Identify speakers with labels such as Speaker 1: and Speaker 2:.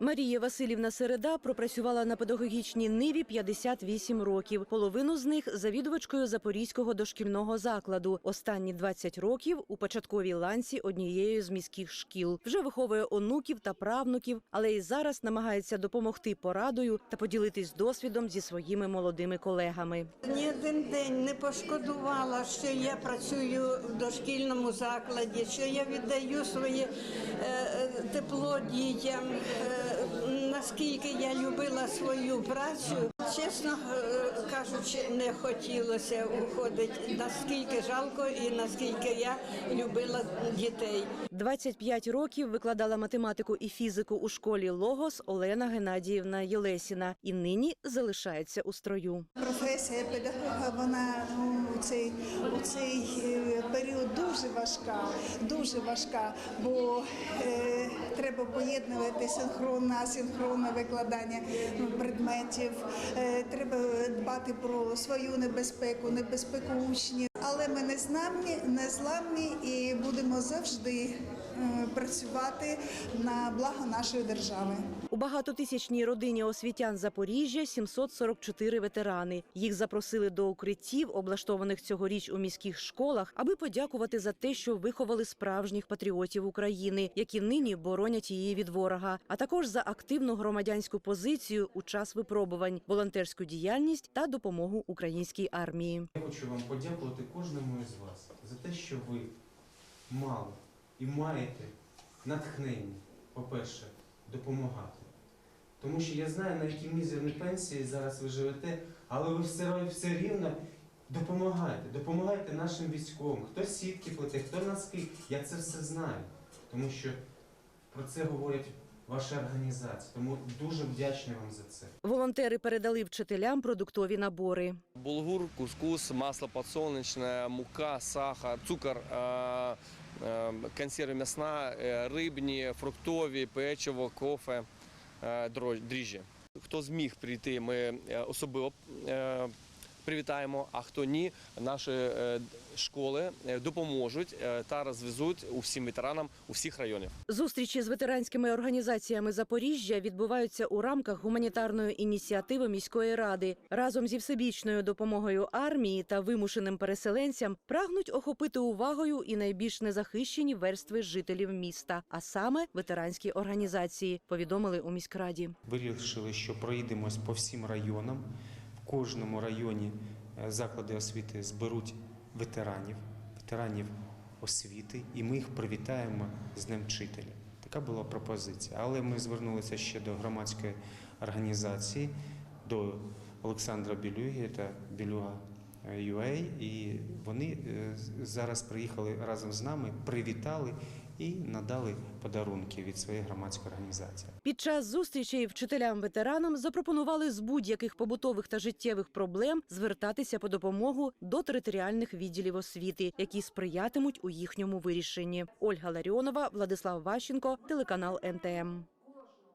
Speaker 1: Марія Васильівна Середа пропрацювала на педагогічній ниві 58 років. Половину з них завідувачкою Запорізького дошкільного закладу. Останні 20 років у початковій ланці однієї з міських шкіл. Вже виховує онуків та правнуків, але і зараз намагається допомогти порадою та поділитись досвідом зі своїми молодими колегами.
Speaker 2: Ні один день не пошкодувала, що я працюю в дошкільному закладі, що я віддаю своє е, е, тепло дітям, е, наскільки я любила свою працю. Чесно е, кажучи, не хотілося уходити, наскільки жалко і наскільки я любила дітей.
Speaker 1: 25 років викладала математику і фізику у школі Логос Олена Геннадіївна Єлесіна і нині залишається у строю.
Speaker 3: Професія педагога вона ну, у цей у цей е, період дуже важка, дуже важка, бо е, треба поєднувати синхронне, асинхронне викладання предметів. Е, треба дбати про свою небезпеку, небезпеку учнів. Але ми не незламні, не зламні і будемо завжди працювати на благо нашої держави.
Speaker 1: У багатотисячній родині освітян Запоріжжя 744 ветерани. Їх запросили до укриттів, облаштованих цьогоріч у міських школах, аби подякувати за те, що виховали справжніх патріотів України, які нині боронять її від ворога, а також за активну громадянську позицію у час випробувань, волонтерську діяльність та допомогу українській армії.
Speaker 4: Я хочу вам подякувати кожному із вас за те, що ви мали і маєте натхнення, по-перше, допомагати. Тому що я знаю, на якій мізерній пенсії зараз ви живете, але ви все, все рівно допомагаєте. Допомагайте нашим військовим. Хто сітки плете, хто носки. Я це все знаю. Тому що про це говорять ваші організації. Тому дуже вдячний вам за це.
Speaker 1: Волонтери передали вчителям продуктові набори.
Speaker 5: Булгур, кускус, масло подсолнечное, мука, сахар, цукор, э, консерви м'ясна, э, рибні, фруктові, печиво, кофе, е, дріжджі. Хто зміг прийти, ми е, особливо е, привітаємо, а хто ні, наші е, школи е, допоможуть е, та розвезуть усім ветеранам усіх районів.
Speaker 1: Зустрічі з ветеранськими організаціями Запоріжжя відбуваються у рамках гуманітарної ініціативи міської ради. Разом зі всебічною допомогою армії та вимушеним переселенцям прагнуть охопити увагою і найбільш незахищені верстви жителів міста, а саме ветеранські організації, повідомили у міськраді.
Speaker 4: Вирішили, що проїдемось по всім районам. Кожному районі е, заклади освіти зберуть ветеранів, ветеранів освіти, і ми їх привітаємо з Днем вчителя. Така була пропозиція. Але ми звернулися ще до громадської організації, до Олександра Білюги та Білюга UA, і вони е, зараз приїхали разом з нами, привітали і надали подарунки від своєї громадської організації.
Speaker 1: Під час зустрічей вчителям-ветеранам запропонували з будь-яких побутових та життєвих проблем звертатися по допомогу до територіальних відділів освіти, які сприятимуть у їхньому вирішенні. Ольга Ларіонова, Владислав Ващенко, телеканал НТМ.